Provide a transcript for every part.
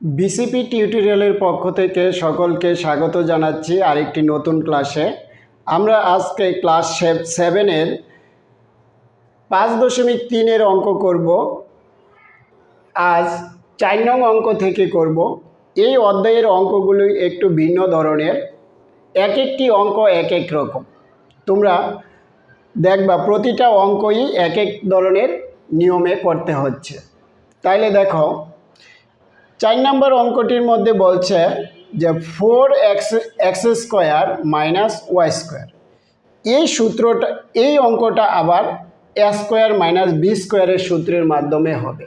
BCP টিউটোরিয়ালের পক্ষ থেকে সকলকে স্বাগত জানাচ্ছি আরেকটি নতুন ক্লাসে। আমরা আজকে ক্লাস সেভেনের পাঁচ দশমিক তিনের অঙ্ক করব। আজ চার নং অঙ্ক থেকে করব। এই অধ্যায়ের অঙ্কগুলো একটু ভিন্ন ধরনের। এক একটি অঙ্ক এক এক রকম। তোমরা দেখবা প্রতিটা অঙ্কই এক এক ধরনের নিয়মে করতে হচ্ছে। তাইলে দেখো চার নম্বর অঙ্কটির মধ্যে বলছে যে four x x square minus y square. এই সূত্রটা, এই অঙ্কটা আবার এ স্কোয়ার মাইনাস বি স্কোয়ারের সূত্রের মাধ্যমে হবে।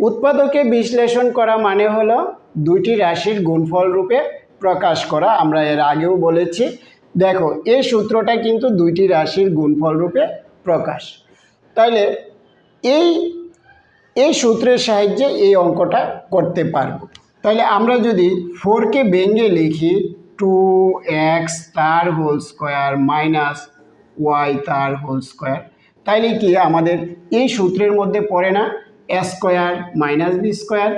উৎপাদকে বিশ্লেষণ করা মানে হলো দুইটি রাশির গুণফল রূপে প্রকাশ করা। আমরা এর আগেও বলেছি। দেখো, এই সূত্রটা কিন্তু দুইটি রাশির গুণফল রূপে প্রকাশ। তাইলে এই এই সূত্রের সাহায্যে এই অঙ্কটা করতে পারব। তাহলে আমরা যদি ফোরকে ভেঙে লিখি টু এক্স তার হোল স্কোয়ার মাইনাস ওয়াই তার হোল স্কোয়ার তাইলে কি আমাদের এই সূত্রের মধ্যে পড়ে না? A square minus b square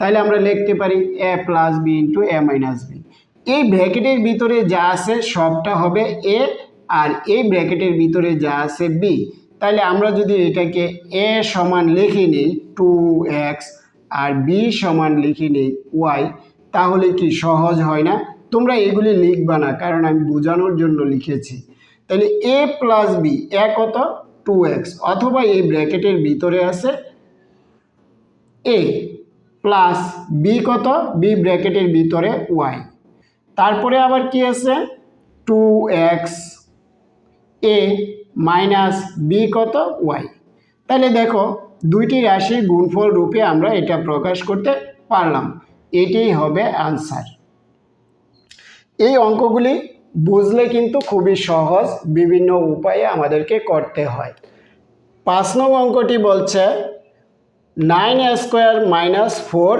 তাহলে আমরা লিখতে পারি a plus b into a minus b এই ব্র্যাকেটের ভিতরে যা আছে সবটা হবে এ আর এই ব্র্যাকেটের ভিতরে যা আছে বি তাহলে আমরা যদি এটাকে এ সমান লিখে নিই টু এক্স আর বি সমান লিখে নিই ওয়াই তাহলে কি সহজ হয় না? তোমরা এগুলি লিখবা না, কারণ আমি বোঝানোর জন্য লিখেছি। তাহলে এ প্লাস বি এ কত? টু এক্স অথবা এই ব্র্যাকেটের ভিতরে আছে এ প্লাস বি কত? বি ব্র্যাকেটের ভিতরে ওয়াই তারপরে আবার কি আছে? Two x a minus b কত? ওয়াই তাহলে দেখো, দুইটি রাশির গুণফল রূপে আমরা এটা প্রকাশ করতে পারলাম। এটাই হবে আনসার এই অঙ্কগুলি বুঝলে কিন্তু খুবই সহজ, বিভিন্ন উপায়ে আমাদেরকে করতে হয়। পাঁচ নং অঙ্কটি বলছে nine square minus four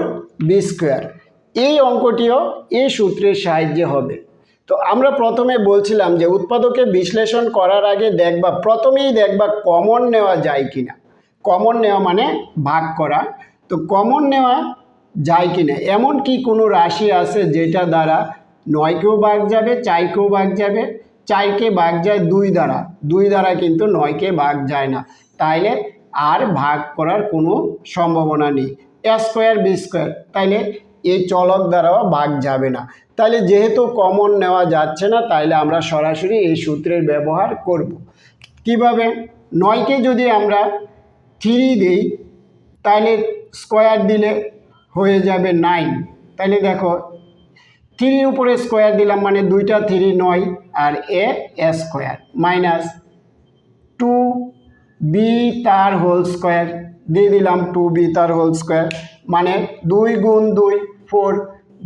b square এই অঙ্কটিও এই সূত্রের সাহায্যে হবে। তো আমরা প্রথমে বলছিলাম যে উৎপাদকে বিশ্লেষণ করার আগে দেখবা, প্রথমেই দেখবা কমন নেওয়া যায় কি না কমন নেওয়া মানে ভাগ করা। তো কমন নেওয়া যায় কি না এমন কি কোনো রাশি আছে যেটা দ্বারা নয়কেও ভাগ যাবে, চারকেও ভাগ যাবে? চারকে ভাগ যায় দুই দ্বারা। দুই দ্বারা কিন্তু নয়কে ভাগ যায় না। তাইলে আর ভাগ করার কোনো সম্ভাবনা নেই। এ স্কোয়ার বি স্কোয়ার তাইলে এই চলক দ্বারাও বাঘ যাবে না। তাহলে যেহেতু কমন নেওয়া যাচ্ছে না, তাইলে আমরা সরাসরি এই সূত্রের ব্যবহার করব। কীভাবে? নয়কে যদি আমরা থ্রি দিই তাহলে স্কোয়ার দিলে হয়ে যাবে নাইন। তাহলে দেখো থ্রির উপরে স্কোয়ার দিলাম মানে দুইটা থ্রি নয় আর a square. Minus two b তার হোল স্কোয়ার, দিয়ে দিলাম টু বি তার হোল স্কোয়ার। মানে দুই গুণ দুই ফোর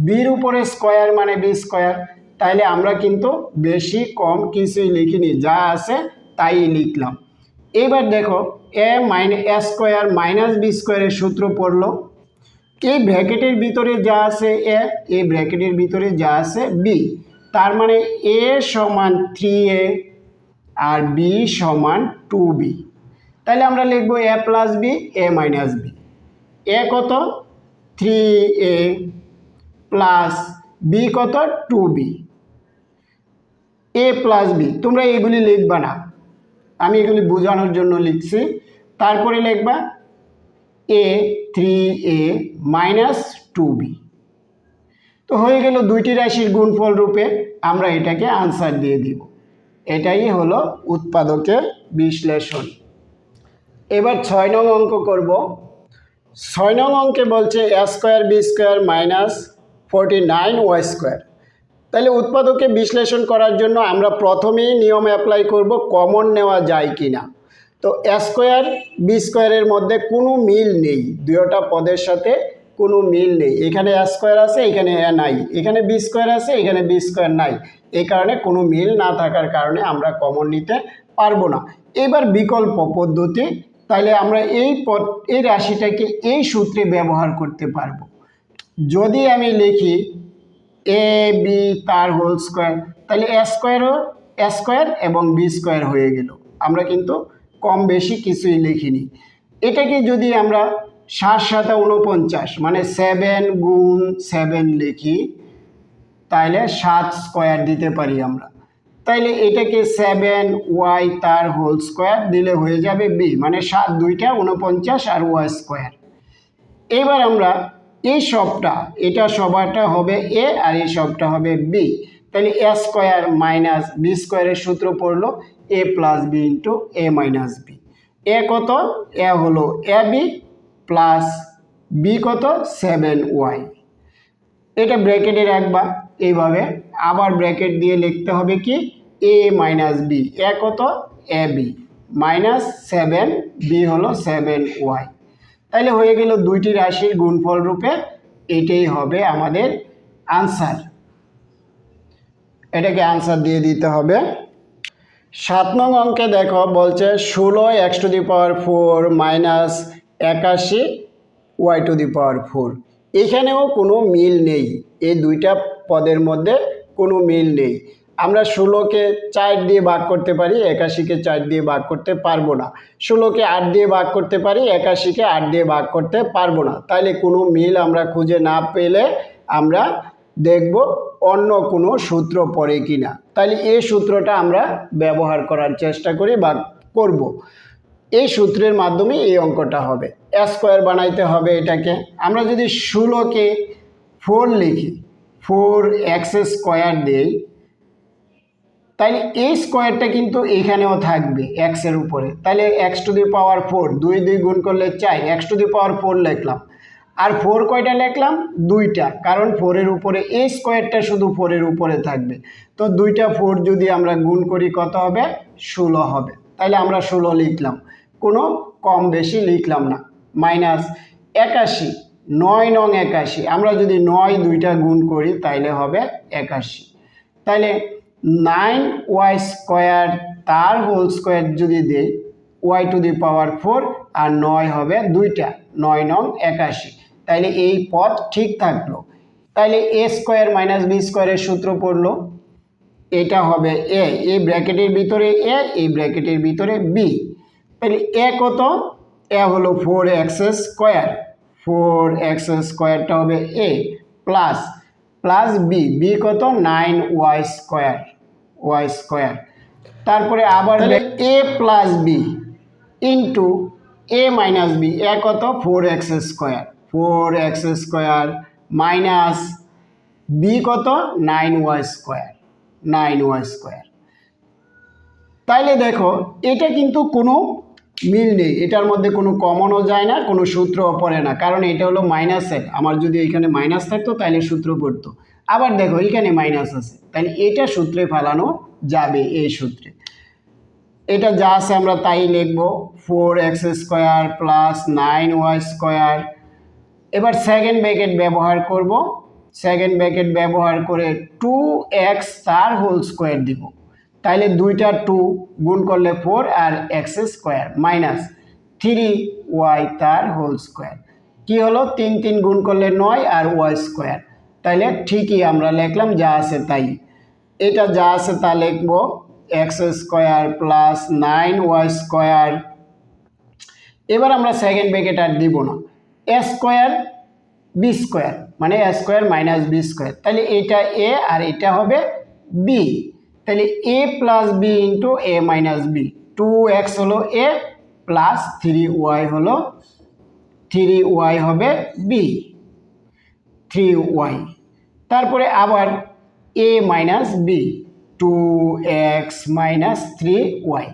বির উপরে স্কোয়ার মানে বি স্কোয়ার। তাইলে আমরা কিন্তু বেশি কম কিছুই লিখিনি, যা আছে তাই লিখলাম। এবার দেখো, a minus a square minus b স্কোয়ারের সূত্র পড়ল। এই ব্র্যাকেটের ভিতরে যা আছে এ, এই ব্র্যাকেটের ভিতরে যা আছে বি। তার মানে এ সমান থ্রি এ আর বি সমান টু বি। তাহলে আমরা লিখব a plus b, a minus b. A কত? থ্রি এ প্লাস বি কত? Two b. A plus b. তোমরা এগুলি লিখবা না। আমি এগুলি বোঝানোর জন্য লিখছি। তারপরে লিখবা a three a minus two b. তো হয়ে গেল দুইটি রাশির গুণফল রূপে আমরা এটাকে আনসার দিয়ে দিব। এটাই হলো উৎপাদকের বিশ্লেষণ। এবার ছয় নং অঙ্ক করব। ছয় নং অঙ্কে বলছে a square b square minus forty nine y square তাহলে উৎপাদকে বিশ্লেষণ করার জন্য আমরা প্রথমেই নিয়ম অ্যাপ্লাই করব কমন নেওয়া যায় কি না। তো এ স্কোয়ার বি স্কোয়ারের মধ্যে কোনো মিল নেই দুয়োটা পদের সাথে কোনো মিল নেই। এখানে এ স্কোয়ার আছে, এখানে এ নাই। এখানে বি স্কোয়ার আছে, এখানে বি স্কোয়ার নাই। এই কারণে কোনো মিল না থাকার কারণে আমরা কমন নিতে পারব না। এবার বিকল্প পদ্ধতি তাহলে আমরা এই পদ, এই রাশিটাকে এই সূত্রে ব্যবহার করতে পারব। যদি আমি লিখি এ বি তার হোল স্কোয়ার তাহলে এ স্কোয়ারও এ স্কোয়ার এবং বি স্কোয়ার হয়ে গেল। আমরা কিন্তু কম বেশি কিছুই লিখিনি। এটাকে যদি আমরা সাত সাথে উনপঞ্চাশ মানে সেভেন গুণ সেভেন লিখি, তাহলে সাত স্কোয়ার দিতে পারি আমরা। তাইলে এটাকে সেভেন ওয়াই তার হোল স্কোয়ার দিলে হয়ে যাবে বি মানে সাত দুইটা উনপঞ্চাশ আর ওয়াই স্কোয়ার এবার আমরা এই সবটা, এটা সবারটা হবে এ আর এই সবটা হবে বি তাহলে এ স্কোয়ার মাইনাস বি স্কোয়ারের সূত্র পড়ল a plus b into a minus b a কত? এ হলো এ বি প্লাস বি কত? সেভেন ওয়াই এটা ব্র্যাকেটে রাখবা। এইভাবে আবার ব্র্যাকেট দিয়ে লিখতে হবে কি? এ মাইনাস বি এ কত? A b minus seven b হলো সেভেন ওয়াই তাহলে হয়ে গেল দুইটি রাশির গুণফল রূপে এটাই হবে আমাদের আনসার এটাকে আনসার দিয়ে দিতে হবে। সাত নং অঙ্কে দেখো, বলছে ষোলো x to the power four minus একাশি y to the power four এখানেও কোনো মিল নেই। এই দুইটা পদের মধ্যে কোনো মিল নেই। আমরা ষোলোকে চার দিয়ে ভাগ করতে পারি, একাশিকে চার দিয়ে ভাগ করতে পারব না। ষোলোকে আট দিয়ে ভাগ করতে পারি, একাশিকে আট দিয়ে ভাগ করতে পারব না। তাহলে কোনো মিল আমরা খুঁজে না পেলে আমরা দেখব অন্য কোনো সূত্র পড়ে কি না তাহলে এই সূত্রটা আমরা ব্যবহার করার চেষ্টা করি বা করব। এই সূত্রের মাধ্যমে এই অঙ্কটা হবে। স্কোয়ার বানাইতে হবে এটাকে। আমরা যদি ষোলোকে ফোর লিখি ফোর এক্স স্কোয়ার দিই তাহলে এই স্কোয়ারটা কিন্তু এখানেও থাকবে এক্সের উপরে। তাহলে x to the power four দুই দুই গুণ করলে চাই x to the power four লিখলাম। আর ফোর কয়টা লিখলাম? দুইটা, কারণ ফোরের উপরে, এই স্কোয়ারটা শুধু ফোরের উপরে থাকবে। তো দুইটা ফোর যদি আমরা গুণ করি, কত হবে? ষোলো হবে। তাহলে আমরা ষোলো লিখলাম। কোনো কম বেশি লিখলাম না। মাইনাস একাশি, নয় নং একাশি। আমরা যদি নয় দুইটা গুণ করি, তাইলে হবে একাশি। তাহলে নাইন ওয়াই স্কোয়ার তার হোল স্কোয়ার যদি দেই y to the power four আর নয় হবে দুইটা, নয় নং একাশি। তাইলে এই পদ ঠিক থাকল। তাইলে এ স্কোয়ার মাইনাস বি স্কোয়ারের সূত্র পড়ল। এটা হবে এ, এই ব্র্যাকেটের ভিতরে এ, এই ব্র্যাকেটের ভিতরে বি। তাহলে এ কত? এ হলো four x square. Four x স্কোয়ারটা হবে a plus plus b b কত? Nine y square. Y square তারপরে আবার a plus b into a minus b a কত? Four x square four x square minus b কত? Nine y square nine y square তাইলে দেখো এটা কিন্তু কোনো মিল নেই। এটার মধ্যে কোনো কমনও যায় না কোনো সূত্রও পড়ে না। কারণ এটা হলো মাইনাসের আমার যদি এখানে মাইনাস থাকতো তাহলে সূত্র পড়তো। আবার দেখো, এখানে মাইনাস আছে। তাহলে এটা সূত্রে ফেলানো যাবে, এই সূত্রে। এটা যা আছে আমরা তাই লিখব four x square plus nine y square এবার সেকেন্ড ব্র্যাকেট ব্যবহার করব। সেকেন্ড ব্র্যাকেট ব্যবহার করে টু এক্স তার হোল স্কোয়ার দিব। তাইলে দুইটা টু গুণ করলে ফোর আর x square minus three y তার হোল স্কোয়ার কী হলো? তিন তিন গুণ করলে নয় আর ওয়াই স্কোয়ার তাইলে ঠিকই আমরা লিখলাম যা আছে তাই। এটা যা আছে তা লিখব x square plus nine y square এবার আমরা সেকেন্ড ব্র্যাকেট আর দিব না। এ স্কোয়ার বি স্কোয়ার মানে a square minus b square তাহলে এটা এ আর এটা হবে বি তাহলে a plus b into a minus b two x হলো এ প্লাস থ্রি ওয়াই হলো থ্রি ওয়াই হবে বি থ্রি ওয়াই তারপরে আবার a minus b two x minus three y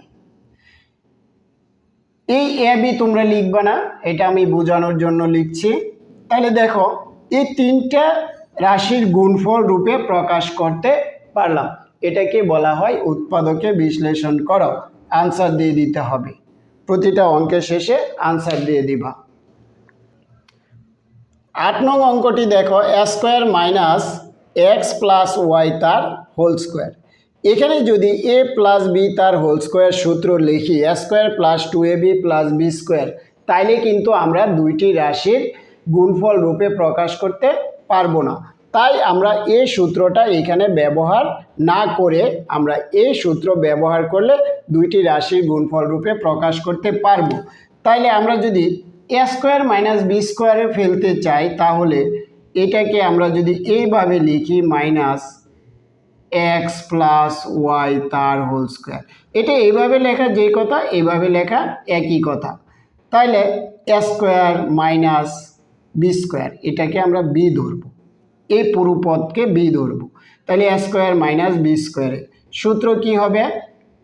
এই এ বি তোমরা লিখবে না, এটা আমি বোঝানোর জন্য লিখছি। তাহলে দেখো, এই তিনটা রাশির গুণফল রূপে প্রকাশ করতে পারলাম। এটাকে বলা হয় উৎপাদকে বিশ্লেষণ করো। আনসার দিয়ে দিতে হবে। প্রতিটা অঙ্কের শেষে আনসার দিয়ে দিবা। আট নং অঙ্কটি দেখো a square minus x plus y তার হোল স্কোয়ার এখানে যদি এ প্লাস বি তার হোল স্কোয়ার সূত্র লিখি a square plus two a b plus b square তাইলে কিন্তু আমরা দুইটি রাশির গুণফল রূপে প্রকাশ করতে পারব না। তাই আমরা এই সূত্রটা এখানে ব্যবহার না করে আমরা এই সূত্র ব্যবহার করলে দুইটি রাশির গুণফল রূপে প্রকাশ করতে পারব। তাইলে আমরা যদি এ স্কোয়ার মাইনাস বি স্কোয়ারে ফেলতে চাই, তাহলে এটাকে আমরা যদি এইভাবে লিখি মাইনাস এক্স প্লাস ওয়াই তার হোল স্কোয়ার এটা এইভাবে লেখা যে কথা, এইভাবে লেখা একই কথা। তাইলে a square minus b square এটাকে আমরা বি ধরবো। এই পুরো পদকে বি ধরবো তাহলে এ স্কোয়ার মাইনাস বি স্কোয়ারে সূত্র কি হবে?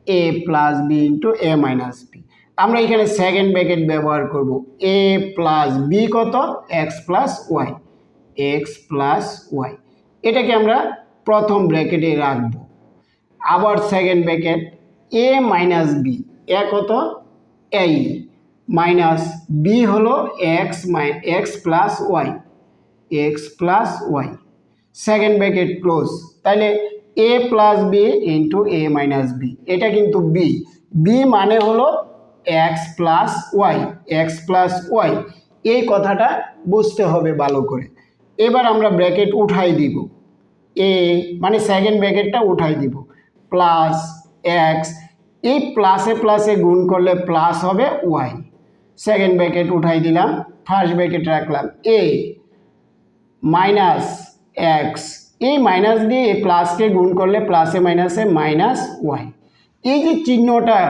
A plus b into a minus b আমরা এখানে সেকেন্ড ব্র্যাকেট ব্যবহার করব। এ প্লাস বি কত? X plus y x plus y এটাকে আমরা প্রথম ব্র্যাকেটে রাখব। আবার second bracket a minus b a কত? এই মাইনাস বি হলো x minus x plus y x plus y second bracket close তাহলে a plus b into a minus b এটা কিন্তু বি বি মানে হলো x plus y x plus y এই কথাটা বুঝতে হবে ভালো করে। এবার আমরা ব্র্যাকেট উঠাই দিব। এ মানে সেকেন্ড ব্র্যাকেটটা উঠাই দিব। প্লাস এক্স এই প্লাসে প্লাসে গুণ করলে প্লাস হবে ওয়াই সেকেন্ড ব্র্যাকেট উঠাই দিলাম ফার্স্ট ব্র্যাকেট রাখলাম। এ মাইনাস এক্স এই মাইনাস দিয়ে প্লাসকে গুণ করলে প্লাসে মাইনাসে মাইনাস ওয়াই এই যে চিহ্নটা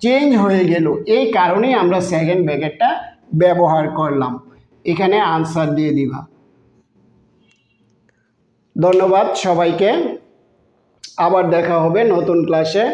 চেঞ্জ হয়ে গেল। এই কারণেই আমরা সেকেন্ড ব্র্যাকেটটা ব্যবহার করলাম। এখানে আনসার দিয়ে দিবা। ধন্যবাদ সবাইকে। আবার দেখা হবে নতুন ক্লাসে